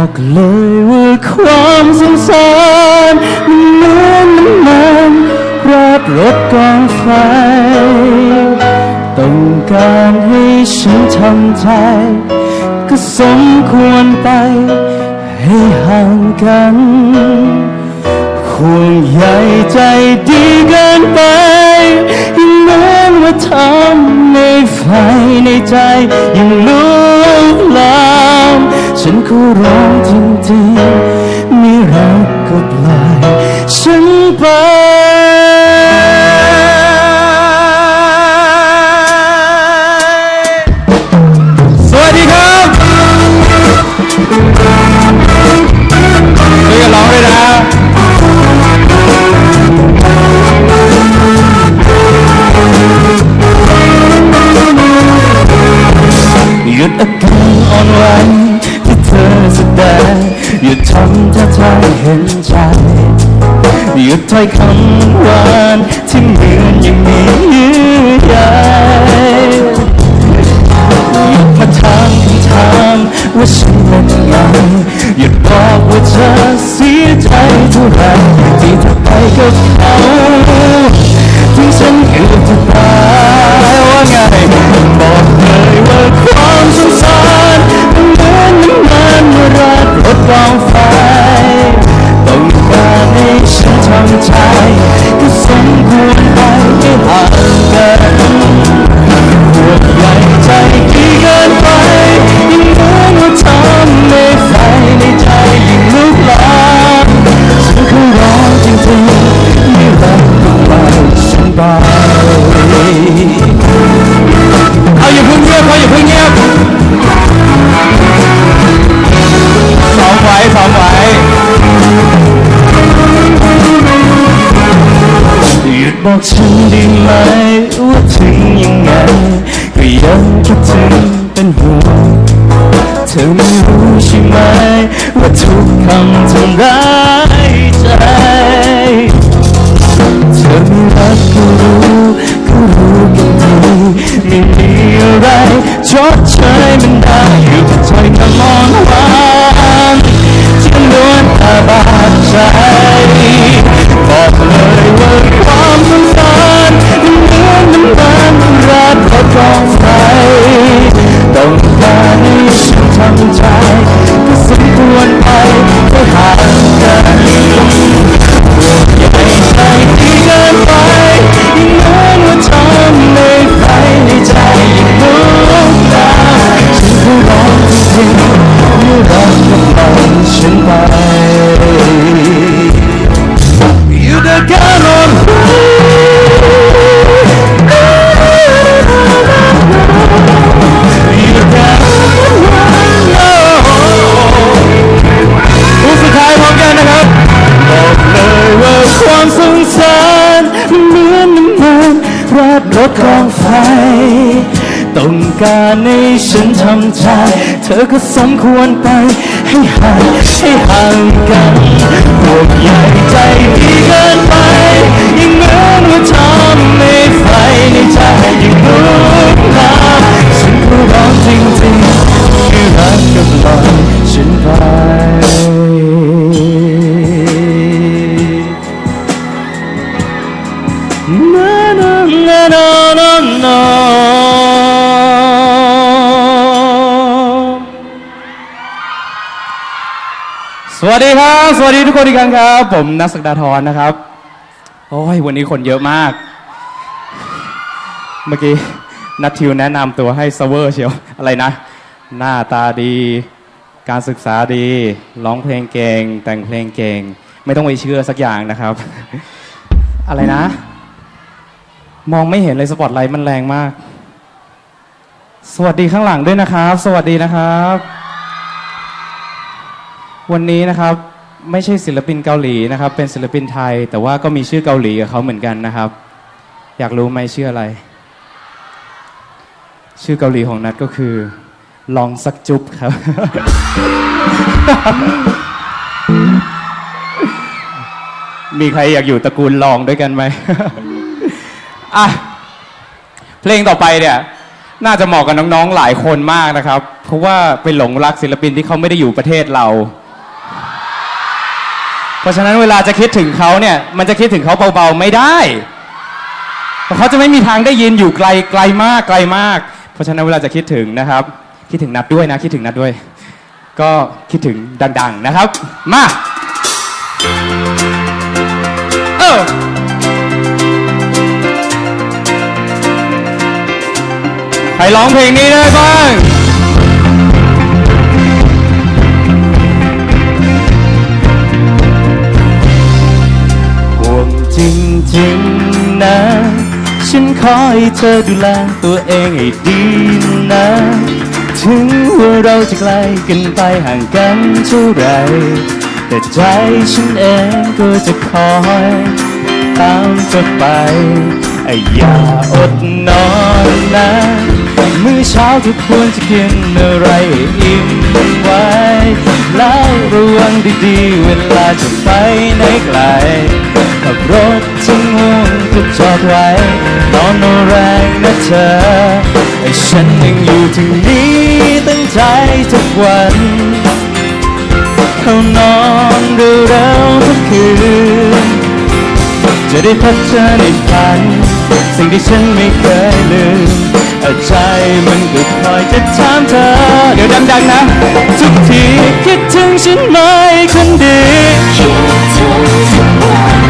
บอกเลยว่าความสงสารมันเหมือนน้ำมันราดรถกองไฟ ต้องการให้ฉันทำใจ ก็สมควรไป ให้ห่างกันห่วงใยใจดีเกินไปยังเหมือนว่าทำในไฟในใจยังลุกลามฉัน ก็ร้องจริงๆไม่รักก็ปล่อยฉันไปสวัสดีครับช่วยกันร้องด้วยนะ ถ้อยคำหวาน บอกฉันได้ไหมว่าถึงยังไงก็ยังคิดถึงเป็นห่วงเธอไม่รู้ใช่ไหมว่าทุกคำทำร้ายใจเธอไม่รักก็รู้ก็รู้กันดีไม่มีอะไรชดเช ริงไม่รักก็ปล่อยฉันไปำใจ เธอก็สมควรไป ให้ห่างให้ห่างกันห่วงใยใจ สวัสดีครับ สวัสดีทุกคนอีกครั้งครับ ผมนักสักดาทรนะครับ โอ้ย วันนี้คนเยอะมาก เมื่อกี้นัททิวแนะนำตัวให้เซเวอร์เชียว อะไรนะ หน้าตาดี การศึกษาดี ร้องเพลงเก่ง แต่งเพลงเก่ง ไม่ต้องไปเชื่อสักอย่างนะครับ อะไรนะ มองไม่เห็นเลยสปอตไลท์มันแรงมาก สวัสดีข้างหลังด้วยนะครับ สวัสดีนะครับ วันนี้นะครับไม่ใช่ศิลปินเกาหลีนะครับ เป็นศิลปินไทย แต่ว่าก็มีชื่อเกาหลีกับเขาเหมือนกันนะครับ อยากรู้ไหมชื่ออะไร ชื่อเกาหลีของนัดก็คือ ลองสักจุ๊บครับ มีใครอยากอยู่ตระกูลลองด้วยกันไหมอะเพลงต่อไปเนี่ยน่าจะเหมาะกับน้องๆหลายคนมากนะครับ เพราะว่าไปหลงรักศิลปินที่เขาไม่ได้อยู่ประเทศเรา เพราะฉะนั้นเวลาจะคิดถึงเขาเนี่ย มันจะคิดถึงเขาเบาๆไม่ได้เพราะเขาจะไม่มีทางได้ยินอยู่ไกลไกลมากไกลมาก เพราะฉะนั้นเวลาจะคิดถึงนะครับ คิดถึงนัดด้วยนะคิดถึงนัดด้วย ก็คิดถึงดัง ๆนะครับ มาเออใครร้องเพลงนี้ได้บ้าง จริงนะ ฉันขอให้เธอดูแลตัวเองให้ดีนะ ถึงว่าเราจะไกลกันไปห่างกันเท่าไหรแต่ใจฉันเองก็จะคอยตามเธอไปไออย่าอดนอนนะมื้อเช้าทุกควรจะกินอะไรอิ่มไว้ แล้วระวังดีๆ เวลาจะไปไหนไกลขับรถ ถึงห่วงก็จอดไว้นอนเอาแรงนะเธอไอ้ฉันยังอยู่ถึงนี้ตั้งใจทุกวันเข้านอนเร็วๆทุกคืนจะได้พบเธอในฝัน สิ่งที่ฉันไม่เคยลืม ใจมันก็คอยจะถามเธอ เดี๋ยวดังๆนะ ทุกทีคิดถึงฉันไหมคนดี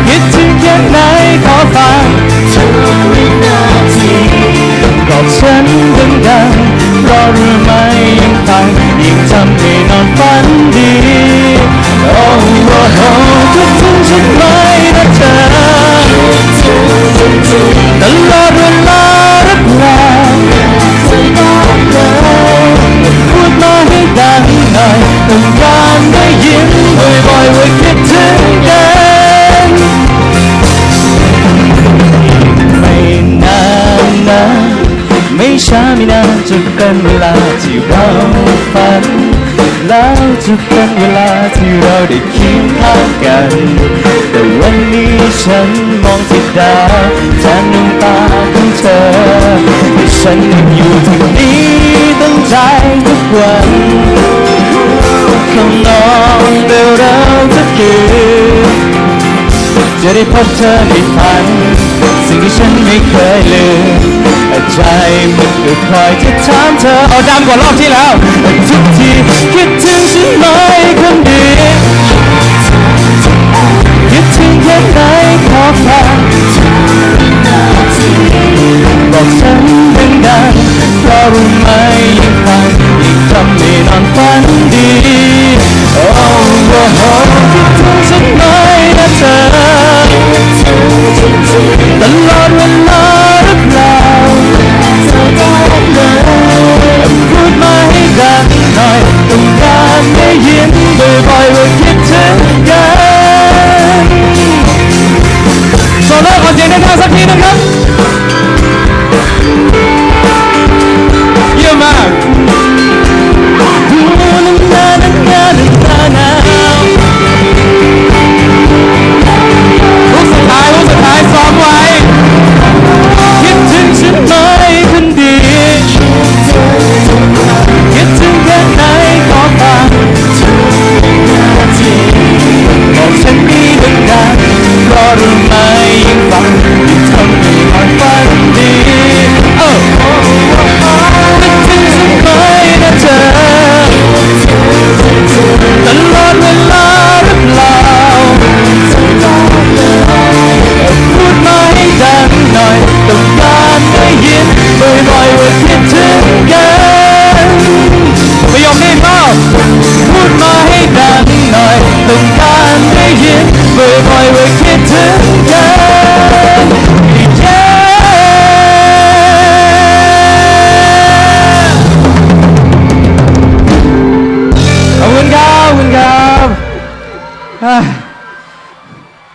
คิดถึงแค่ไหนขอฟังบอกฉันดังๆราะรู้ไหมยิ่งฟังยิ่งทำให้นอนฝันดี การได้ยินบ่อยๆว่าคิดถึงกันไม่นานนะไม่ช้าไม่นานจะเป็นเวลาที่เราฝัน แล้วจะเป็นเวลาที่เราได้คียงข้างกัน แต่วันนี้ฉันมองที่ดาวแทนดวงตาของเธอให้ฉันยังอยู่ที่นี้ตั้งใจทุกวัน เข้านอนเร็วๆทุกคืนจะได้พบเธอในฝัน สิ่งที่ฉันไม่เคยลืมใจมันก็คอยจะถามเธอเอาดังกว่ารอบที่แล้ว ทุกทีคิดถึงฉันไหมคนดีคิดถึงแค่ไหนขอฟังบอกฉันดังๆเพราะรู้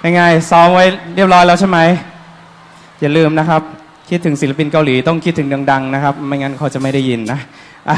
ยังไงซ้อมไว้เรียบร้อยแล้วใช่ไหมอย่าลืมนะครับ คิดถึงศิลปินเกาหลีต้องคิดถึงดัง ๆ นะครับ ไม่งั้นเขาจะไม่ได้ยินนะอะ